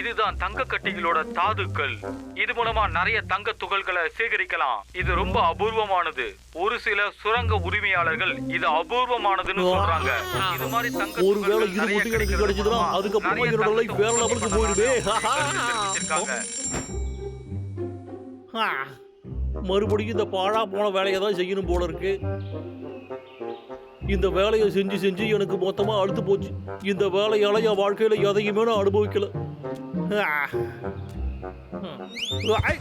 இதுதான் தங்க கட்டிகளோட தாதுக்கள். இது மூலமா நிறைய தங்க துகள்களை சேகரிக்கலாம். இது ரொம்ப அபூர்வமானது. ஒரு சில சுரங்க உரிமையாளர்கள் இது அபூர்வமானதுன்னு சொல்றாங்க. இது மாதிரி தங்க ஒருவேளை இது மட்டும் எனக்கு மூலமா அதுக்கப்புறமா என்னோட life வேற துகள்கள் level க்கு போயிடுமே. தெரிவிச்சிருக்காங்க. ஆ, மறுபடியும் இந்த பாழா போன வேலையை தான் செய்யணும் போல இருக்கு. இந்த வேலையை செஞ்சு செஞ்சு எனக்கு மொத்தமாக அழுத்து போச்சு. இந்த வேலையால என் வாழ்க்கையில் எதையுமே நான் அனுபவிக்கல. ஐ,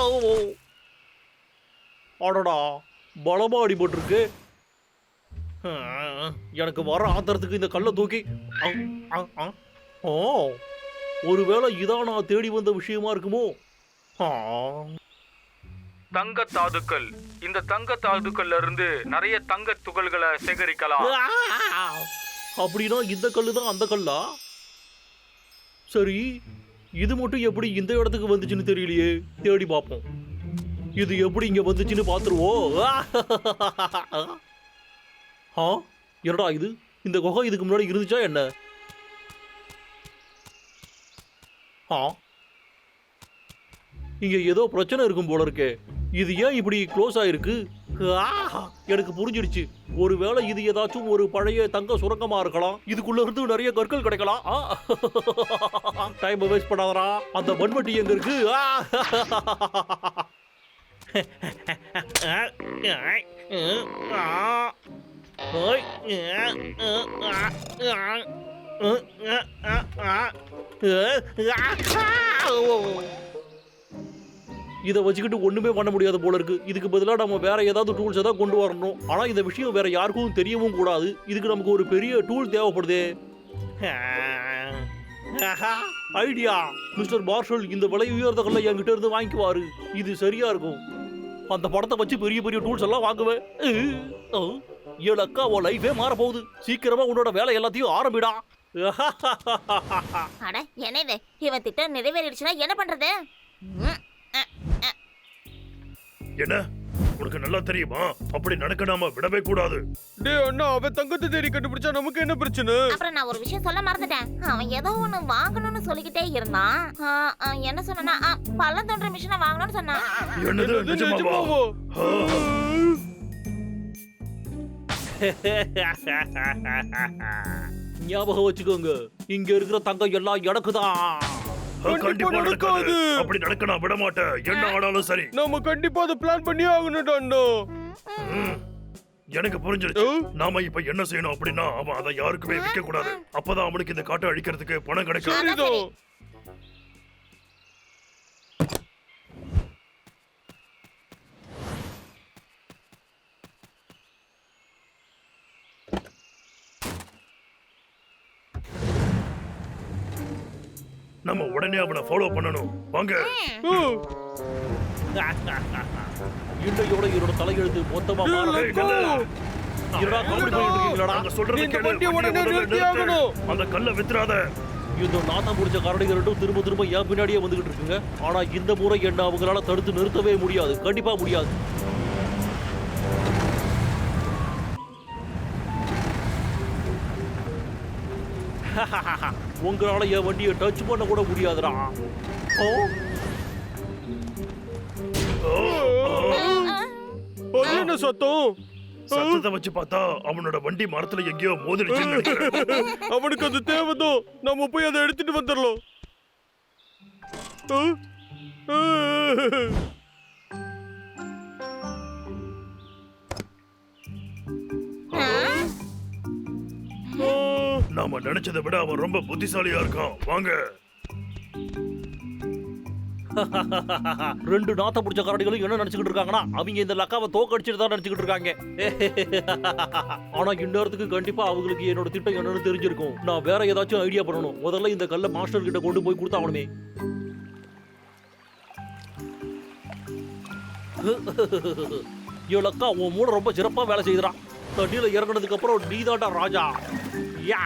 ஓ. அடடா பலமா அடிபட்டிருக்கு. எனக்கு வர ஆத்திரத்துக்கு இந்த கல்லை தூக்கி ஓ ஒருவேளை இதான் நான் தேடி வந்த விஷயமா இருக்குமோ? ஆ. தங்க தாதுக்கள் இந்த தங்க தாதுக்கள்ல இருந்து நிறைய தங்க துகள்களை சேகரிக்கலாம். அப்படின்னா இந்த கல்லு தான் அந்த கல்லா? சரி இது மட்டும் எப்படி இந்த இடத்துக்கு வந்துச்சுன்னு தெரியலையே. தேடி பார்ப்போம். இது எப்படி இங்க வந்துச்சுன்னு பார்த்துருவோம். ஆ? என்னடா இது? இந்த குகை இதுக்கு முன்னாடி இருந்துச்சா என்ன? ஆ? இங்கே ஏதோ பிரச்சனை இருக்கும் போல இருக்கே. இது ஏன் இப்படி க்ளோஸ் ஆயிருக்கு? ஆஹா எனக்கு புரிஞ்சிடுச்சு. ஒருவேளை இது ஏதாச்சும் ஒரு பழைய தங்க சுரங்கமா இருக்கலாம். இதுக்குள்ள இருந்து நிறைய கற்கள் கிடைக்கலாம். டைம் வேஸ்ட் பண்ணாதடா. அந்த மண்வெட்டி எங்க இருக்கு? ஆ. இதை வச்சுக்கிட்டு ஒன்றுமே பண்ண முடியாது போல இருக்கு. இதுக்கு பதிலாக நம்ம வேற ஏதாவது டூல்ஸ் ஏதாவது கொண்டு வரணும். ஆனால் இந்த விஷயம் வேற யாருக்கும் தெரியவும் கூடாது. இதுக்கு நமக்கு ஒரு பெரிய டூல் தேவைப்படுதே. ஐடியா மிஸ்டர் மார்ஷல் இந்த விலை உயர்ந்த கல்லை என்கிட்ட இருந்து வாங்கிக்குவாரு. இது சரியா இருக்கும். அந்த படத்தை வச்சு பெரிய பெரிய டூல்ஸ் எல்லாம் வாங்குவேன். ஏழக்கா உன் லைஃபே மாற போகுது சீக்கிரமா உன்னோட வேலை எல்லாத்தையும் ஆரம்பிடா. அட என்ன இவன் திட்டம் நிறைவேறிடுச்சுன்னா என்ன பண்றது? என்ன? உனக்கு நல்லா தெரியுமா? அப்படி நடக்க நாம விடவே கூடாது. டேய் அண்ணா அவன் தங்கத்தை தேடி கண்டுபிடிச்சா நமக்கு என்ன பிரச்சனை? அப்புறம் நான் ஒரு விஷயம் சொல்ல மறந்துட்டேன். அவன் ஏதோ ஒண்ணு வாங்கணும்னு சொல்லிக்கிட்டே இருந்தான். என்ன சொன்னா பள்ளம் தோன்ற மிஷினை வாங்கணும்னு சொன்னான். என்னது நிஜமாவா? ஞாபகம் வச்சுக்கோங்க. இங்க இருக்கிற தங்கம் எல்லாம் எனக்கு தான். கண்டிப்பா நடக்காது. அப்படி நடக்க நான் விட மாட்டேன். என்ன ஆனாலும் சரி. நாம கண்டிப்பா அதை பிளான் பண்ணி ஆகணும்டா அண்ணா ம். எனக்கு புரிஞ்சிருச்சு? நாம இப்ப என்ன செய்யணும் அப்படின்னா அவன் அதை யாருக்குமே விற்க கூடாது அப்பதான் அவனுக்கு இந்த காட்டை அழிக்கிறதுக்கு பணம் கிடைக்கும். நம்ம உடனே அவனை ஃபாலோ பண்ணணும். வாங்க. இன்னையோட என்னோட தலையெழுத்து மொத்தமா. அந்த கல்லை வித்துறாத. இந்த நாத்தம் பிடிச்ச கரடிகள் ரெண்டும் திரும்ப திரும்ப என் பின்னாடியே வந்துகிட்டு இருக்குங்க. ஆனா இந்த முறை என்ன அவங்களால தடுத்து நிறுத்தவே முடியாது. கண்டிப்பா முடியாது. உங்களால என் வண்டியை டச் பண்ண கூட முடியாதுடா. ஓ. அது என்ன சத்தம்? சத்தத்தை வச்சு பார்த்தா அவனோட வண்டி மரத்துல எங்கேயோ நினைக்கிறேன். அவனுக்கு அது தேவைதான் நம்ம போய் அதை எடுத்துட்டு வந்துடலாம். நாம நினைச்சதை விட அவன் ரொம்ப புத்திசாலியா இருக்கான். வாங்க. ரெண்டு நாத்த பிடிச்ச கரடிகளும் என்ன நினைச்சுக்கிட்டு இருக்காங்கன்னா அவங்க இந்த லக்காவை தோக்கடிச்சிட்டு தான் நினைச்சுக்கிட்டு இருக்காங்க. ஆனா இன்னொருத்துக்கு கண்டிப்பா அவங்களுக்கு என்னோட திட்டம் என்னன்னு தெரிஞ்சிருக்கும். நான் வேற ஏதாச்சும் ஐடியா பண்ணணும். முதல்ல இந்த கல்லை மாஸ்டர் கிட்ட கொண்டு போய் கொடுத்தாவணுமே இவளக்கா உன் மூட ரொம்ப சிறப்பா வேலை செய்யறான் தண்ணியில இறங்கினதுக்கு அப்புறம் நீதாண்டா ராஜா. யா.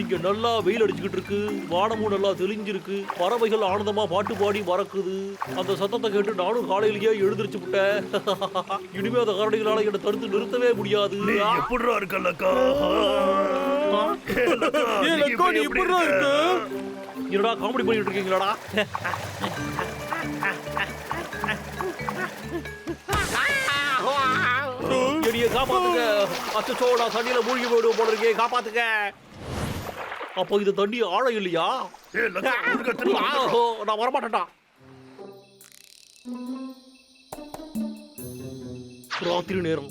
இங்க நல்லா வெயில் அடிச்சுக்கிட்டு இருக்கு. வானமும் நல்லா தெளிஞ்சிருக்கு. பறவைகள் ஆனந்தமா பாட்டு பாடி பறக்குது. அந்த சத்தத்தை கேட்டு நானும் காலையிலேயே எழுந்திருச்சு விட்டேன். இனிமே அந்த கரடிகளால என்னை தடுத்து நிறுத்தவே முடியாது. நீ எப்படிடா இருக்கல்லக்கா ஏ லக்கா நீ இப்படிடா இருக்கு? என்னடா காமெடி பண்ணிட்டு இருக்கீங்களாடா? காப்பாத்துங்க. அச்சோ நான் தண்ணியில மூழ்கி போயிடுவோம் போல இருக்கே. காப்பாத்துங்க. அப்போ இது தண்ணி ஆழம் இல்லையா? நான் வரமாட்டேன்டா. ராத்திரி நேரம்.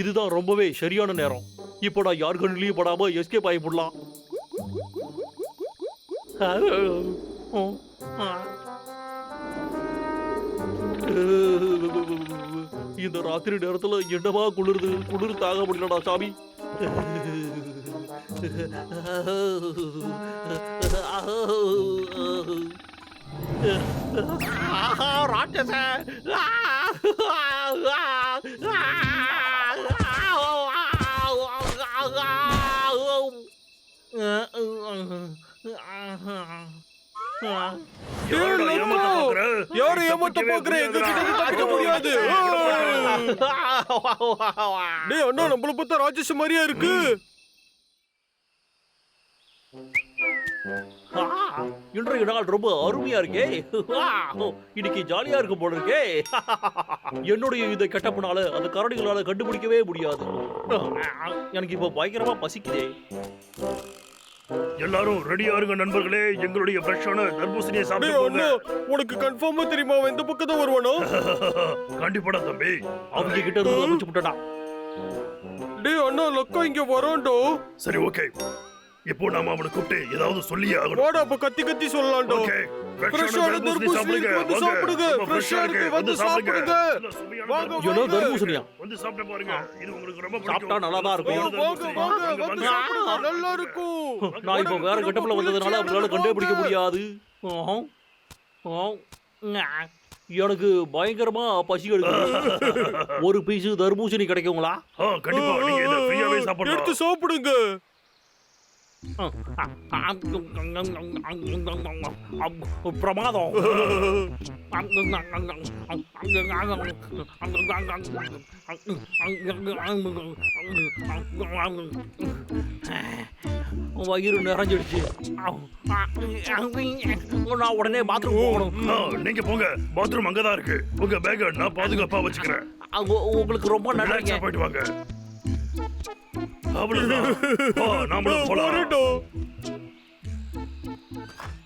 இதுதான் ரொம்பவே சரியான நேரம். இப்போ நான் யார் கண்ணிலையும் படாம எஸ்கேப் ஆகி போடலாம். இந்த ராத்திரி நேரத்துல என்னவா குளிருது குளிர் தாங்க முடியலடா சாமி ஆஹா, ராட்சச யாரோட ஏய், ஏமாத்த. பாக்குற? எங்க கிட்ட இருந்து தப்பிக்க முடியாது. டேய் அண்ணா நம்மள பார்த்தா ராட்சச மாதிரியா இருக்கு. இன்றைய நாள் ரொம்ப அருமையா இருக்கே. இன்னைக்கு ஜாலியா இருக்கும் போல இருக்கே. என்னுடைய இந்த கெட்டப்பனால அந்த கரடிகளால கண்டுபிடிக்கவே முடியாது. எனக்கு இப்ப பயங்கரமா பசிக்குதே. எல்லாரும் ரெடியா இருங்க நண்பர்களே. எங்களுடைய ஃப்ரெஷ்ஷான தர்பூசணியை சாப்பிட்டு அண்ணா உனக்கு கன்ஃபார்மா தெரியுமா அவன் இந்த பக்கம் தான் வருவானோ? கண்டிப்பாடா தம்பி. அவங்க கிட்ட இருந்து தப்பிச்சு விட்டடா டேய் அண்ணா லக்கா இங்க வரான்டோ. சரி ஓகே இப்போ நாம அவனை கூப்பிட்டு ஏதாவது சொல்லியே ஆகணும். வாடா அப்ப கத்தி கத்தி சொல்லலாம்டோ. ஓகே ஃப்ரெஷ்ஷான தர்பூசணி இருக்கு, வந்து சாப்பிடுங்க. ஃப்ரெஷ்ஷா இருக்கு, வந்து சாப்பிடுங்க. வாங்க. தர்பூசணியா? வந்து சாப்பிட்டு பாருங்க. இது உங்களுக்கு ரொம்ப பிடிக்கும். சாப்பிட்டா நல்லா தான் இருக்கும் வாங்க வாங்க. வந்து சாப்பிடுங்க. நல்லா இருக்கும் நான் இப்போ வேற கெட்டப்ல வந்ததுனால அவங்களால கண்டுபிடிக்க முடியாது. ஆஹா. ஆ. ஞா. எனக்கு பயங்கரமா பசி எடுக்குது. ஒரு பீஸ் தர்பூசணி கிடைக்குங்களா? கண்டிப்பா. நீங்க இத ஃப்ரீயாவே எடுத்து சாப்பிடுங்க. பிரமாதம் வயிறு நிறைஞ்சிடுச்சு. நான் உடனே பாத்ரூம் போகணும். நீங்க போங்க. பாத்ரூம் அங்கதான் இருக்கு. உங்க பேக்க நான் பாதுகாப்பா வச்சுக்கிறேன். உங்களுக்கு ரொம்ப ரிலாக்ஸா போயிட்டு வாங்க. அவ்வளவுதான். போலாம்.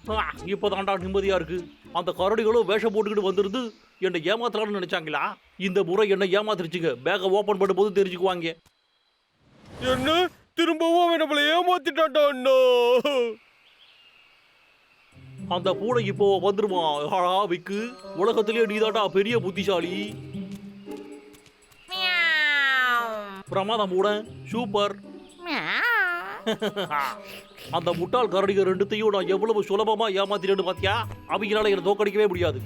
ஆ, இப்போதான்டா நிம்மதியா இருக்கு. அந்த கரடிகளும் வேஷம் போட்டுக்கிட்டு வந்திருந்து என்னை ஏமாத்தலாம்னு நினைச்சாங்களா? இந்த முறை என்ன ஏமாத்திருச்சுங்க. பேக்கை ஓபன் பண்ணும்போது தெரிஞ்சுக்குவாங்க. என்ன? திரும்பவும் அவன் நம்மள ஏமாத்திட்டான்டா அண்ணா. அந்த பூனை இப்போ வந்துருமா? ஆடா விக்கு. உலகத்திலேயே நீதாண்டா பெரிய புத்திசாலி. பிரமாதம் பூனை சூப்பர். அந்த முட்டாள் கரடிகள் ரெண்டுத்தையும் நான் எவ்வளவு சுலபமா ஏமாத்திட்டேன்னு பாத்தியா? அவங்களால என்னை தோக்கடிக்கவே முடியாது.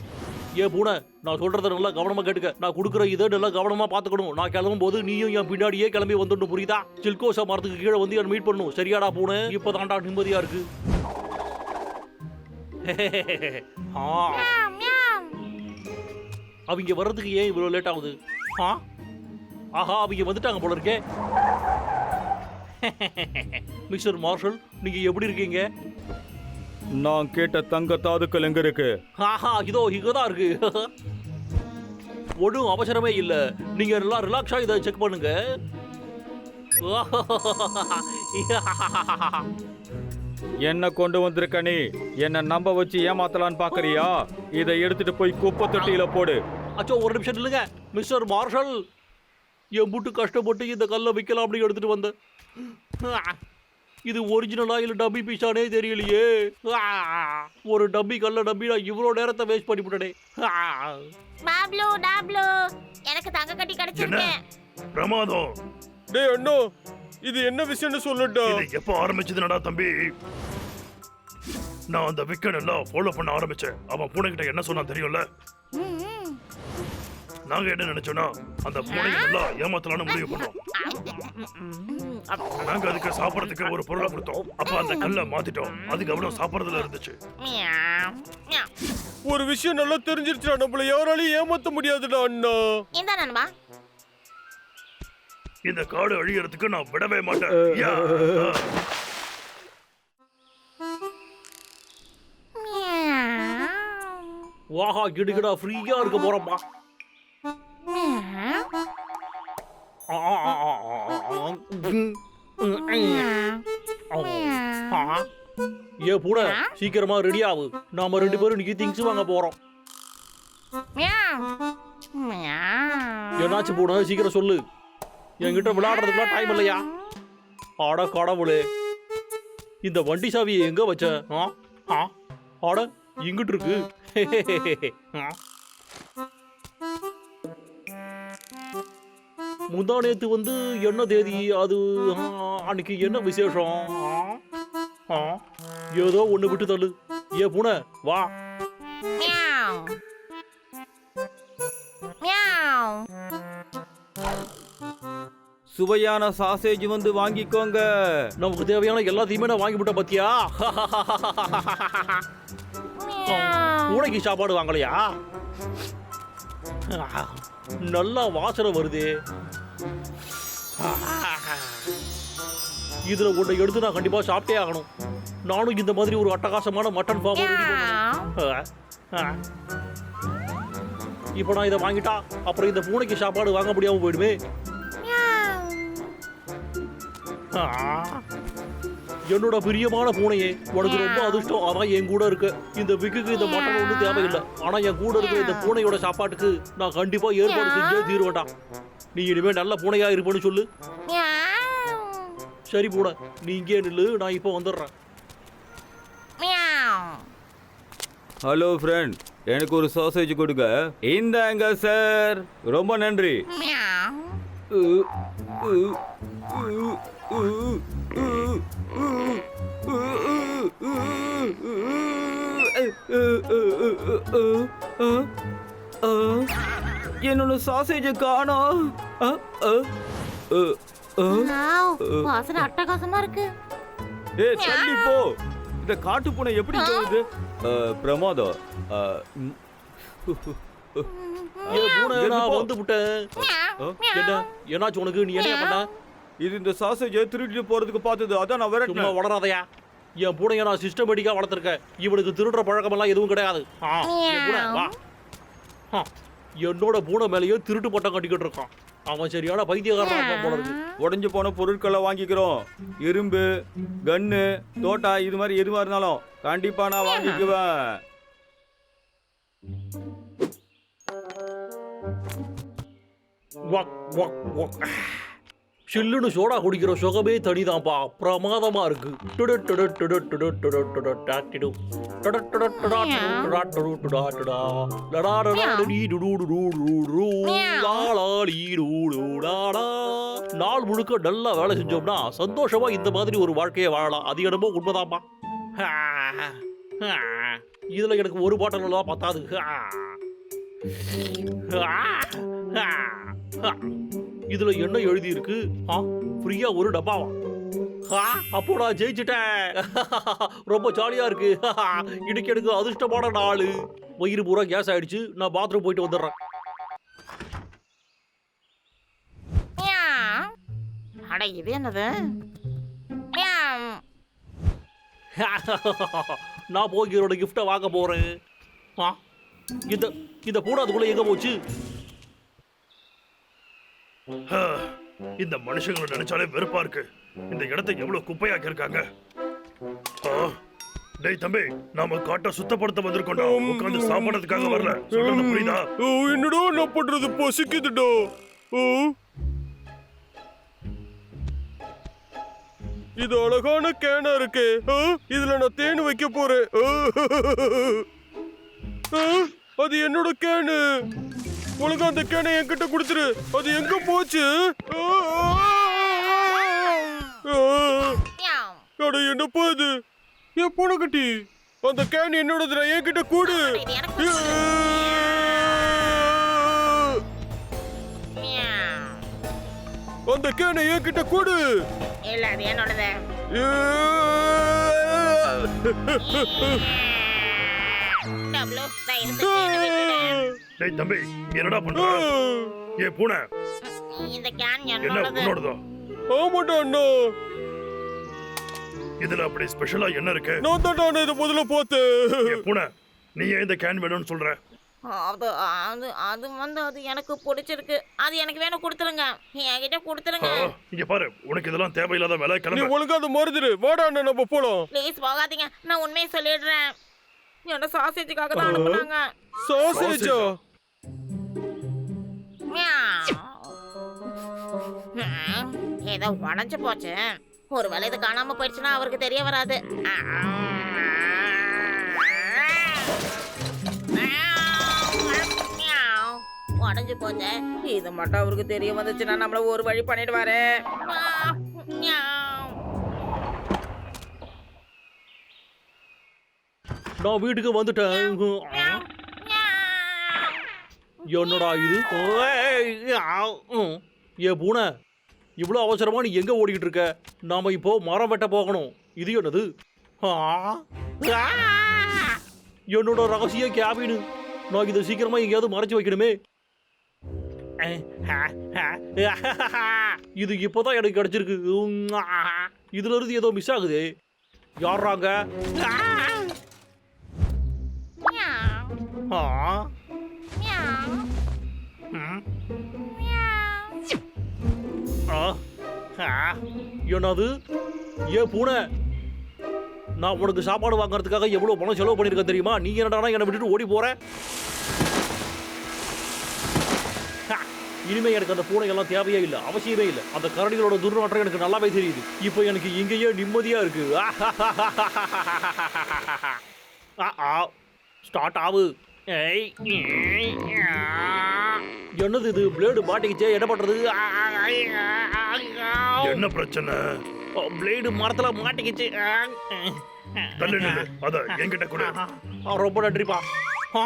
ஏன் பூனை நான் சொல்றத நல்லா கவனமா கேட்டுக்க. நான் கொடுக்குற இதை நல்லா கவனமா பாத்துக்கணும் நான் கிளம்பும் போது நீயும் என் பின்னாடியே கிளம்பி வந்துடணும் புரியுதா? சில்கோசா மரத்துக்கு கீழே வந்து என்ன மீட் பண்ணணும். சரியாடா பூனை? இப்போதான்டா நிம்மதியா இருக்கு. அவங்க வர்றதுக்கு ஏன் இவ்வளவு லேட் ஆகுது? ஆ? ஆஹா அவங்க வந்துட்டாங்க போல இருக்கே. மிஸ்டர் மார்ஷல் நீங்க எப்படி இருக்கீங்க? நான் கேட்ட தங்க தாதுக்கள் எங்க இருக்கு? ஆஹா இதோ இங்கதான் இருக்கு. ஒன்றும் அவசரமே இல்ல. நீங்க நல்லா ரிலாக்ஸா இதை செக் பண்ணுங்க. என்ன கொண்டு வந்திருக்க நீ? என்ன நம்ப வச்சு ஏமாத்தலான்னு பாக்குறியா? இதை எடுத்துட்டு போய் குப்பை தொட்டியில போடு. அச்சோ ஒரு நிமிஷம் இல்லைங்க மிஸ்டர் மார்ஷல் என் புட்டு கஷ்டப்பட்டு இந்த கல்லை வைக்கலாம் அப்படின்னு எடுத்துட்டு வந்தேன். இது ஒரிஜினலா இல்ல டப்பி பீஸானே தெரியலையே. ஒரு டப்பி கல்ல டப்பி நான் இவ்வளோ நேரத்தை வேஸ்ட் பண்ணிவிட்டனே ஆ. பாப்லு டாப்லு எனக்கு தங்க கட்டி கிடைச்சிருக்கு. பிரமாதம். டேய் அண்ணா இது என்ன விஷயம்னு சொல்லட்டா? இது எப்போ ஆரம்பிச்சதுனடா தம்பி? நான் அந்த விக்கன் எல்லாம் ஃபாலோ பண்ண ஆரம்பிச்சேன். அவன் பூனைகிட்ட என்ன சொன்னா தெரியும்ல. நாங்க என்ன நினைச்சோம்னா அந்த பூனைகள் எல்லாம் ஏமாத்தலாம்னு முடிவு பண்ணோம். நாங்க அதுக்கு சாப்பிடறதுக்கு ஒரு பொருளை கொடுத்தோம். அப்ப அந்த கல்லை மாத்திட்டோம். அதுக்கு அவ்வளவு சாப்பிடறதுல இருந்துச்சு. ஒரு விஷயம் நல்லா தெரிஞ்சிருச்சுடா நம்மள யாராலையும் ஏமாத்த முடியாதுடா அண்ணா. இந்தா நண்பா. இந்த காடு அழியறதுக்கு நான் விடவே மாட்டேன். யா. வாஹா கிடுகிடா ஃப்ரீயா இருக்க போறோம்ப்பா ஏ பூனை சீக்கிரமா ரெடி ஆகு நாம ரெண்டு பேரும் இன்னைக்கு திங்ஸ் வாங்க போறோம் என்னாச்சு பூனை சீக்கிரம் சொல்லு என்கிட்ட விளையாடுறதுக்குலாம் டைம் இல்லையா அட கடவுளே இந்த வண்டி சாவியை எங்க வச்ச ஆ ஆ அட இங்கிட்டு இருக்கு முந்தா நேத்து வந்து என்ன தேதி அது? அன்னைக்கு என்ன விசேஷம்? ஏதோ ஒண்ணு விட்டு தள்ளு. ஏ பூனை வா. சுவையான சாசேஜ் வந்து வாங்கிக்கோங்க. நமக்கு தேவையான எல்லாத்தையுமே நான் வாங்கி விட்டேன் பாத்தியா? பூனைக்கு சாப்பாடு வாங்கலையா? நல்லா வாசனை வருதே. இதுல ஒன்றை எடுத்து நான் கண்டிப்பா சாப்பிட்டே ஆகணும். நானும் இந்த மாதிரி ஒரு அட்டகாசமான மட்டன் ஃபார்ம் இப்போ நான் இதை வாங்கிட்டா அப்புறம் இந்த பூனைக்கு சாப்பாடு வாங்க முடியாம போயிடுமே. என்னோட பிரியமான பூனையே உனக்கு ரொம்ப அதிர்ஷ்டம். அதான் என் கூட இருக்கு இந்த விக்குக்கு இந்த மட்டன் ஒன்றும் தேவையில்லை. ஆனா என் கூட இருக்கிற இந்த பூனையோட சாப்பாட்டுக்கு நான் கண்டிப்பா ஏற்பாடு செஞ்சே தீருவேண்டா நீ இனிமே நல்ல பூனையா இருப்பேன்னு சொல்லு. சரி பூனை நீ இங்கே நில்லு நான் இப்போ வந்துடுறேன். ஹலோ ஃப்ரெண்ட் எனக்கு ஒரு சாசேஜ் கொடுங்க. இந்தாங்க சார் ரொம்ப நன்றி. என்னோட சாசேஜ அ. வாசனை அட்டகாசமா இருக்கு. ஏய் தள்ளி போ. இந்த காட்டு பூனை எப்படி போகுது பிரமாதம். வந்து விட்டேன். என்ன என்னாச்சு உனக்கு? நீ என்ன பண்ண? இது இந்த சாசேஜை திருடிட்டு போறதுக்கு பார்த்தது அதான் நான் சும்மா விரட்டினேன் வளராதையா. என் பூனைய நான் சிஸ்டமேட்டிக்கா வளர்த்துருக்கேன். இவனுக்கு திருடுற பழக்கமெல்லாம் எதுவும் கிடையாது. என்னோட பூனை மேலேயே திருட்டு பட்டம் கட்டிக்கிட்டு இருக்கான். அவன் சரியான பைத்தியக்காரனா போல இருக்கு. உடைஞ்சு போன பொருட்களை வாங்கிக்கிறோம். இரும்பு கன்னு தோட்டா இது மாதிரி எதுவா இருந்தாலும் கண்டிப்பா நான் வாங்கிக்குவேன். சில்லுன்னு சோடா குடிக்கிற சுகமே தனிதான்ப்பா பிரமாதமா இருக்கு. நாள் முழுக்க நல்லா வேலை செஞ்சோம்னா சந்தோஷமா இந்த மாதிரி ஒரு வாழ்க்கையை வாழலாம். அது என்னமோ ஆ. இதுல எனக்கு ஒரு பாட்டில் பத்தாது. இதுல என்ன எழுதி இருக்கு ஆ ஃப்ரீயா ஒரு டப்பாவா? அப்போ நான் ஜெயிச்சிட்டேன். ரொம்ப ஜாலியா இருக்கு. இன்னைக்கு எனக்கு அதிர்ஷ்டமான நாள். வயிறு பூரா கேஸ் ஆயிடுச்சு. நான் பாத்ரூம் போயிட்டு வந்துடுறேன். அட இது என்னது? நான் போய் என்னோட கிஃப்டை வாங்க போறேன். இந்த இந்த பூனை அதுக்குள்ள எங்க போச்சு. இந்த மனுஷங்களை நினைச்சாலே வெறுப்பா இருக்கு. இந்த இடத்தை எவ்வளவு குப்பையாக்கி இருக்காங்க. டேய் தம்பி நாம காட்டை சுத்தப்படுத்த வந்திருக்கோம்டா. உட்கார்ந்து சாப்பிடறதுக்காக வரல. சொல்றது புரியுதா? என்னடா நான் பண்றது? பசிக்குதுடா. இது அழகான கேனா இருக்கே. இதுல நான் தேன் வைக்க போறேன். அது என்னோட கேனு. ஒழுங்கா அந்த கேனை என்கிட்ட கொடுத்துரு. அது எங்க போச்சு. அட என்னப்பா இது? என் பூனைக்குட்டி அந்த கேன் என்னோடதுடா என்கிட்ட கூடு. அந்த கேனை என்கிட்ட கூடு. இல்ல அது என்னோடது. டபுளு டேய் தம்பி என்னடா பண்ற? ஏ பூனை. இந்த கேன் என்ன என்னோடது உன்னோடதா? ஆமாடா அண்ணா. இதுல அப்படி ஸ்பெஷலா என்ன இருக்கு? நான் தான்டா அண்ணா இதை முதல்ல பார்த்தேன். ஏ, பூனை நீ ஏன் இந்த கேன் வேணும்னு சொல்ற? அது அது அது வந்து அது எனக்கு பிடிச்சிருக்கு. அது எனக்கு வேணும் கொடுத்துருங்க. என்கிட்ட கொடுத்துருங்க. இங்க பாரு உனக்கு இதெல்லாம் தேவையில்லாத வேலை நீ கிளம்ப. ஒழுங்கா அதை மறந்துடு வாடா அண்ணா நம்ம போலாம். ப்ளீஸ் போகாதீங்க. நான் உண்மையை சொல்லிடுறேன். என்னோட சாசேஜுக்காக தான் அனுப்புனாங்க. சாசேஜா ஏதோ உடஞ்சு போச்சு ஒருவேளை இது காணாம போயிடுச்சுன்னா அவருக்கு தெரிய வராது உடஞ்சு போச்சு இது மட்டும் அவருக்கு தெரிய வந்துச்சுன்னா நம்மள ஒரு வழி பண்ணிடுவாரு நான் வீட்டுக்கு வந்துட்டேன் என்னடா இது ஏய், ஏ பூனை இவ்வளோ அவசரமா நீ எங்க ஓடிக்கிட்டு இருக்க? நாம இப்போ மரம் வெட்ட போகணும். இது என்னது? என்னோட ரகசிய கேபின். நான் இதை சீக்கிரமா எங்கேயாவது மறைச்சு வைக்கணுமே. இது இப்போதான் எனக்கு கிடைச்சிருக்கு. இதுல இருந்து ஏதோ மிஸ் ஆகுது. யாராங்க. ஆ என்னது ஏ பூனை நான் உனக்கு சாப்பாடு வாங்குறதுக்காக எவ்வளோ பணம் செலவு பண்ணியிருக்கேன் தெரியுமா நீ என்னடானா என்னை விட்டுட்டு ஓடி போகிற ஹா, இனிமே எனக்கு அந்த பூனை எல்லாம் தேவையே இல்லை அவசியமே இல்லை அந்த கரடிகளோட துர்நாற்றம் எனக்கு நல்லாவே தெரியுது இப்போ எனக்கு இங்கேயே நிம்மதியாக இருக்கு ஸ்டார்ட் ஆகு ஏய், ஏய், ஆ. என்னது இது பிளேடு மாட்டிக்கிச்சே என்ன பண்றது என்ன பிரச்சனை பிளேடு மரத்துல மாட்டிக்கிச்சு அத என்கிட்ட கொடு ஆ, ரொம்ப நன்றிப்பா ஆ.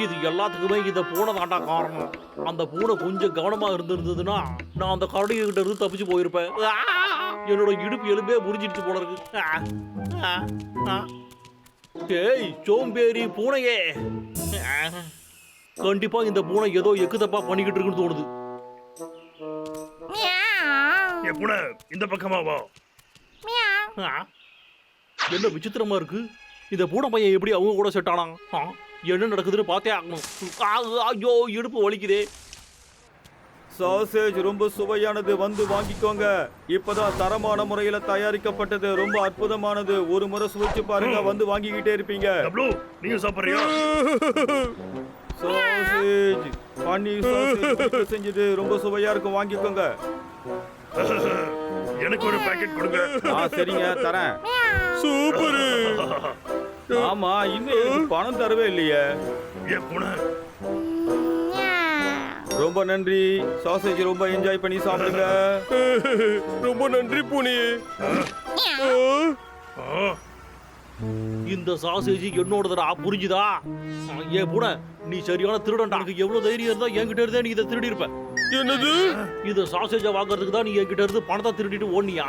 இது எல்லாத்துக்குமே இந்த பூனை தாண்டா காரணம் அந்த பூனை கொஞ்சம் கவனமா இருந்திருந்ததுன்னா நான் அந்த கரடிக கிட்ட இருந்து தப்பிச்சு போயிருப்பேன்! என்னோட இடுப்பு எலும்பே முறிஞ்சிடுச்சு போல இருக்கு ஆ! ஆ! ஆ! ஏய் சோம்பேறி பூனையே! கண்டிப்பா இந்த பூனை ஏதோ எக்கு தப்பா பண்ணிக்கிட்டு இருக்குன்னு தோணுது. ஏ பூனை இந்த பக்கமா வா? என்ன விசித்திரமா இருக்கு இந்த பூனை பையன் எப்படி அவங்க கூட செட் ஆனான் ஆ? என்ன நடக்குதுன்னு பார்த்தே ஆகணும். ஐயோ இடுப்பு வலிக்குதே. சாசேஜ் ரொம்ப சுவையானது வந்து வாங்கிக்கோங்க. இப்பதான் தரமான முறையில தயாரிக்கப்பட்டது. ரொம்ப அற்புதமானது. ஒரு முறை சுவைச்சு பாருங்க வந்து வாங்கிக்கிட்டே இருப்பீங்க. நீயும் சாப்பிடுறியா? சாசேஜ் பன்னீர் சாசேஜ் செஞ்சது. ரொம்ப சுவையா இருக்கும் வாங்கிக்கோங்க. எனக்கு ஒரு பாக்கெட் கொடுங்க. ஆ சரிங்க தரேன். சூப்பர் ஆமா இன்னும் எனக்கு பணம் தரவே இல்லையே? பூனை. ரொம்ப நன்றி. சாசேஜ் ரொம்ப என்ஜாய் பண்ணி சாப்பிடுங்க. ரொம்ப நன்றி ஆ, இந்த சாசேஜ் என்னோடதுடா புரிஞ்சுதா? ஏ பூனை நீ சரியான திருடன்டா. எனக்கு எவ்வளவு தைரியம் இருந்தா என்கிட்ட இருந்தே நீ இதை திருடி இருப்ப என்னது? இந்த சாசேஜை வாங்குறதுக்கு தான் நீ என்கிட்ட இருந்து பணத்தை திருடிட்டு ஓடுனியா.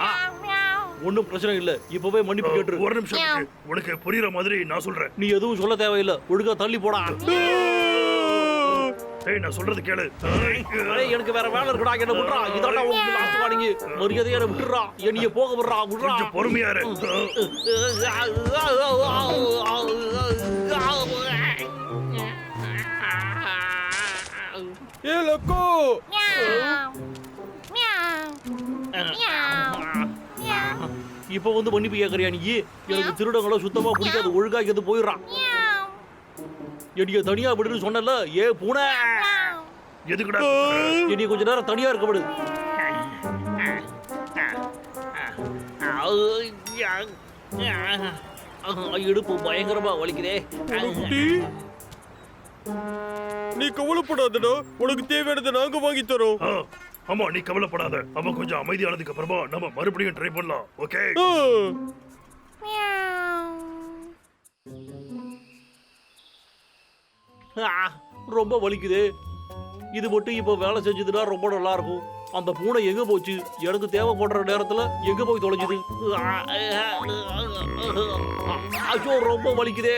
ஒன்றும் பிரச்சனை இல்லை. இப்பவே மன்னிப்பு கேட்டுரு. ஒரு நிமிஷம் இருக்கு. உனக்கு புரியுற மாதிரி நான் சொல்றேன். நீ எதுவும் சொல்ல தேவையில்லை. ஒழுங்கா தள்ளி போடா. ஏய் நான் சொல்றது கேளு. ஏய், எனக்கு வேற வேலை இருக்குடா. என்ன விட்றா இதாண்டா உங்களுக்கு லாஸ்ட் வார்னிங் மரியாதையா என்ன விட்டுறா. என்னைய போக விடுறா. விடுறா. கொஞ்சம் பொறுமையா இரு. ஏ லக்கோ. இப்போ வந்து மன்னிப்பு கேட்கறியா நீ? எனக்கு திருடங்கள சுத்தமா பிடிக்காது ஒழுங்கா எது போயிடுறான். என்னைய தனியா விடுன்னு சொன்னல ஏ பூனை. எதுக்குடா? என்னைய கொஞ்ச நேரம் தனியா இருக்க விடு. இடுப்பு பயங்கரமா வலிக்குதே. நீ கவலைப்படாதடா. உனக்கு தேவையானதை நாங்க வாங்கி தரோம். ஆமா நீ கவலைப்படாத. அவன் கொஞ்சம் அமைதியானதுக்கு அப்புறமா நம்ம மறுபடியும் ட்ரை பண்ணலாம். ஓகே ரொம்ப வலிக்குது. இது மட்டும் இப்போ வேலை செஞ்சதுன்னா ரொம்ப நல்லா இருக்கும் அந்த பூனை எங்க போச்சு? எனக்கு தேவைப்படுற நேரத்துல எங்க போய் தொலைஞ்சுது? ஐயோ ரொம்ப வலிக்குதே.